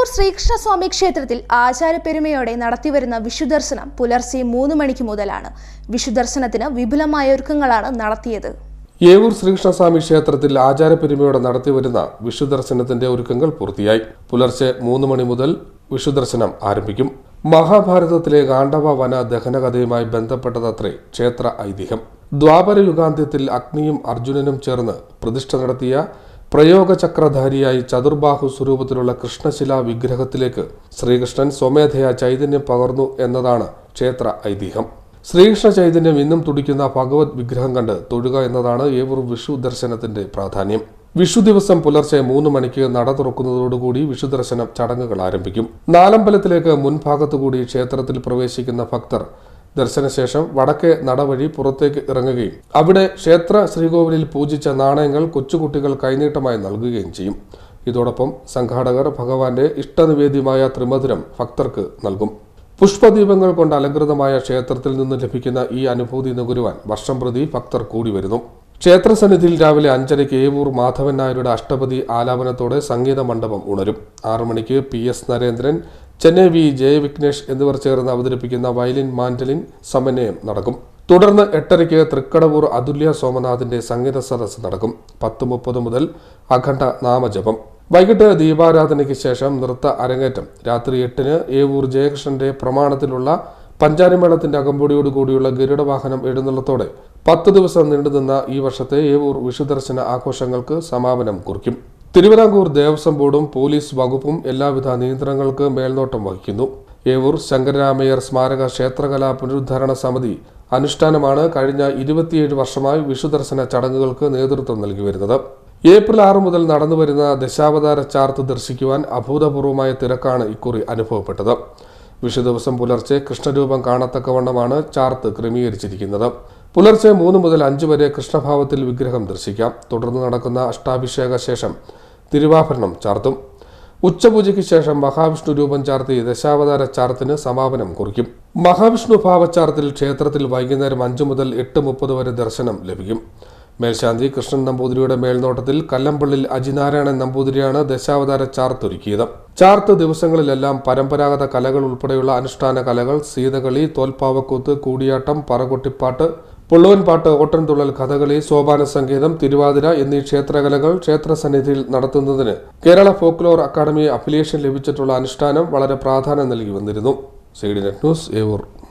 ഏവൂർ ശ്രീകൃഷ്ണസ്വാമി ക്ഷേത്രത്തിൽ ആചാരപ്പെരുമയോടെ നടത്തിവരുന്ന വിഷുദർശനം പുലർച്ചെ മൂന്ന് മണിക്ക് മുതലാണ്. വിഷുദർശനത്തിന് വിപുലമായ ഒരുക്കങ്ങളാണ് നടത്തിയത്. ഏവൂർ ശ്രീകൃഷ്ണസ്വാമി ക്ഷേത്രത്തിൽ ആചാരപ്പെരുമയോടെ നടത്തിവരുന്ന വിഷുദർശനത്തിന്റെ ഒരുക്കങ്ങൾ പൂർത്തിയായി. പുലർച്ചെ മൂന്ന് മണി മുതൽ വിഷുദർശനം ആരംഭിക്കും. മഹാഭാരതത്തിലെ ഗാണ്ഡവ വന ദഹനകഥയുമായി ബന്ധപ്പെട്ടതത്രേ ക്ഷേത്ര ഐതിഹ്യം. ദ്വാപര യുഗാന്ത്യത്തിൽ അഗ്നിയും അർജുനനും ചേർന്ന് പ്രതിഷ്ഠ നടത്തിയ പ്രയോഗചക്രധാരിയായി ചതുർബാഹു സ്വരൂപത്തിലുള്ള കൃഷ്ണശിലാ വിഗ്രഹത്തിലേക്ക് ശ്രീകൃഷ്ണൻ സ്വമേധയാ ചൈതന്യം പകർന്നു എന്നതാണ് ക്ഷേത്ര ഐതിഹ്യം. ശ്രീകൃഷ്ണ ചൈതന്യം ഇന്നും തുടിക്കുന്ന ഭഗവത് വിഗ്രഹം കണ്ട് തൊഴുക എന്നതാണ് ഏവറും വിഷു ദർശനത്തിന്റെ പ്രാധാന്യം. വിഷു ദിവസം പുലർച്ചെ മൂന്ന് മണിക്ക് നട തുറക്കുന്നതോടുകൂടി വിഷു ദർശനം ചടങ്ങുകൾ ആരംഭിക്കും. നാലമ്പലത്തിലേക്ക് മുൻഭാഗത്തുകൂടി ക്ഷേത്രത്തിൽ പ്രവേശിക്കുന്ന ഭക്തർ ദർശനശേഷം വടക്കേ നടവഴി പുറത്തേക്ക് ഇറങ്ങുകയും അവിടെ ക്ഷേത്ര ശ്രീകോവിലിൽ പൂജിച്ച നാണയങ്ങൾ കൊച്ചുകുട്ടികൾ കൈനീട്ടമായി നൽകുകയും ചെയ്യും. ഇതോടൊപ്പം സംഘാടകർ ഭഗവാന്റെ ഇഷ്ടനിവേദ്യമായ ത്രിമധുരം ഭക്തർക്ക് നൽകും. പുഷ്പദീപങ്ങൾ കൊണ്ട് അലങ്കൃതമായ ക്ഷേത്രത്തിൽ നിന്ന് ലഭിക്കുന്ന ഈ അനുഭൂതി നുകരുവാൻ വർഷം പ്രതി ഭക്തർ കൂടി വരുന്നു. ക്ഷേത്രസന്നിധിയിൽ രാവിലെ അഞ്ചരയ്ക്ക് ഏവൂർ മാധവൻ നായരുടെ അഷ്ടപതി ആലാപനത്തോടെ സംഗീത മണ്ഡപം ഉണരും. ആറു മണിക്ക് P S Narendran Chennai V Jayavighnesh എന്നിവർ ചേർന്ന് അവതരിപ്പിക്കുന്ന വയലിൻ മാൻഡലിൻ സമന്വയം നടക്കും. തുടർന്ന് എട്ടരയ്ക്ക് തൃക്കടവൂർ അതുല്യ സോമനാഥിന്റെ സംഗീത സദസ്സ് നടക്കും. പത്ത് മുപ്പത് മുതൽ അഖണ്ഡ നാമജപം. വൈകിട്ട് ദീപാരാധനയ്ക്ക് ശേഷം നൃത്ത അരങ്ങേറ്റം. രാത്രി എട്ടിന് ഏവൂർ ജയകൃഷ്ണന്റെ പ്രമാണത്തിലുള്ള പഞ്ചാരിമേളത്തിന്റെ അകമ്പടിയോടുകൂടിയുള്ള ഗരുഡവാഹനം എഴുന്നള്ളത്തോടെ പത്ത് ദിവസം നീണ്ടുനിന്ന ഈ വർഷത്തെ ഏവൂർ വിഷുദർശന ആഘോഷങ്ങൾക്ക് സമാപനം കുറിക്കും. തിരുവിതാംകൂർ ദേവസ്വം ബോർഡും പോലീസ് വകുപ്പും എല്ലാവിധ നിയന്ത്രണങ്ങൾക്ക് മേൽനോട്ടം വഹിക്കുന്നു. ഏവൂർ ശങ്കരരാമയ്യർ സ്മാരക ക്ഷേത്രകലാ പുനരുദ്ധാരണ സമിതി അനുഷ്ഠാനമാണ് കഴിഞ്ഞ ഇരുപത്തിയേഴ് വർഷമായി വിഷുദർശന ചടങ്ങുകൾക്ക് നേതൃത്വം നൽകി വരുന്നത് ഏപ്രിൽ ആറ് മുതൽ നടന്നുവരുന്ന ദശാവതാര ചാർത്ത് ദർശിക്കുവാൻ അഭൂതപൂർവമായ തിരക്കാണ് ഇക്കുറി അനുഭവപ്പെട്ടത്. വിഷു ദിവസം പുലർച്ചെ കൃഷ്ണരൂപം കാണത്തക്കവണ്ണമാണ് ചാർത്ത് ക്രമീകരിച്ചിരിക്കുന്നത്. പുലർച്ചെ മൂന്ന് മുതൽ അഞ്ച് വരെ കൃഷ്ണഭാവത്തിൽ വിഗ്രഹം ദർശിക്കാം. തുടർന്ന് നടക്കുന്ന അഷ്ടാഭിഷേക ശേഷം തിരുവാഭരണം ചാർത്തും. ഉച്ചപൂജയ്ക്ക് ശേഷം മഹാവിഷ്ണു രൂപം ചാർത്തി ദശാവതാര ചാർത്തിന് സമാപനം കുറിക്കും. മഹാവിഷ്ണു ഭാവചാർത്തിൽ ക്ഷേത്രത്തിൽ വൈകുന്നേരം അഞ്ചു മുതൽ എട്ട് മുപ്പത് വരെ ദർശനം ലഭിക്കും. മേൽശാന്തി കൃഷ്ണൻ നമ്പൂതിരിയുടെ മേൽനോട്ടത്തിൽ കല്ലമ്പള്ളിൽ അജിനാരായണൻ നമ്പൂതിരിയാണ് ദശാവതാര ചാർത്തൊരുക്കിയത് ചാർത്ത് ദിവസങ്ങളിലെല്ലാം പരമ്പരാഗത കലകൾ ഉൾപ്പെടെയുള്ള അനുഷ്ഠാന കലകൾ സീതകളി തോൽപ്പാവക്കൂത്ത് കൂടിയാട്ടം പറകൊട്ടിപ്പാട്ട് പുള്ളുവൻ പാട്ട് ഓട്ടൻതുള്ളൽ കഥകളി സോപാന സംഗീതം തിരുവാതിര എന്നീ ക്ഷേത്രകലകൾ ക്ഷേത്രസന്നിധിയിൽ നടത്തുന്നതിന് കേരള ഫോക്ലോർ അക്കാദമി അഫിലിയേഷൻ ലഭിച്ചിട്ടുള്ള അനുഷ്ഠാനം വളരെ പ്രാധാന്യം നൽകി വന്നിരുന്നു. C D net news Evoor.